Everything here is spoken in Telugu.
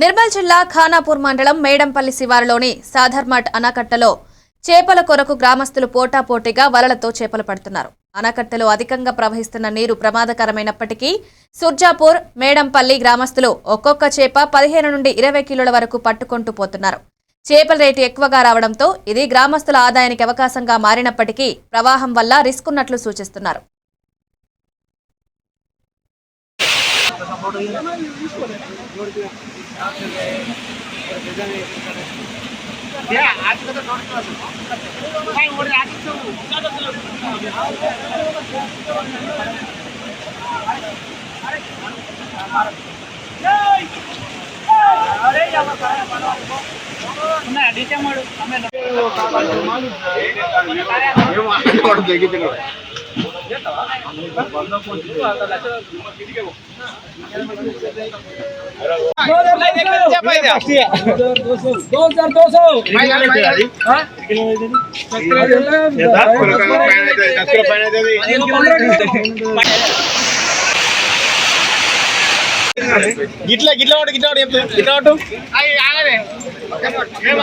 నిర్మల్ జిల్లా ఖానాపూర్ మండలం మేడంపల్లి శివారులోని సాధర్మట్ అనకట్టలో చేపల కొరకు గ్రామస్తులు పోటాపోటీగా వలలతో చేపలు పడుతున్నారు. అనకట్టలో అధికంగా ప్రవహిస్తున్న నీరు ప్రమాదకరమైనప్పటికీ సుర్జాపూర్ మేడంపల్లి గ్రామస్తులు ఒక్కొక్క చేప పదిహేను నుండి ఇరవై కిలోల వరకు పట్టుకుంటూ పోతున్నారు. చేపల రేటు ఎక్కువగా రావడంతో ఇది గ్రామస్తుల ఆదాయానికి అవకాశంగా మారినప్పటికీ ప్రవాహం వల్ల రిస్క్ ఉన్నట్లు సూచిస్తున్నారు. ના ડીચે મળું અમે గిట్లా గిట్లా వాడు గిట్లా వాడు చెప్తా గిట్లా వాడు.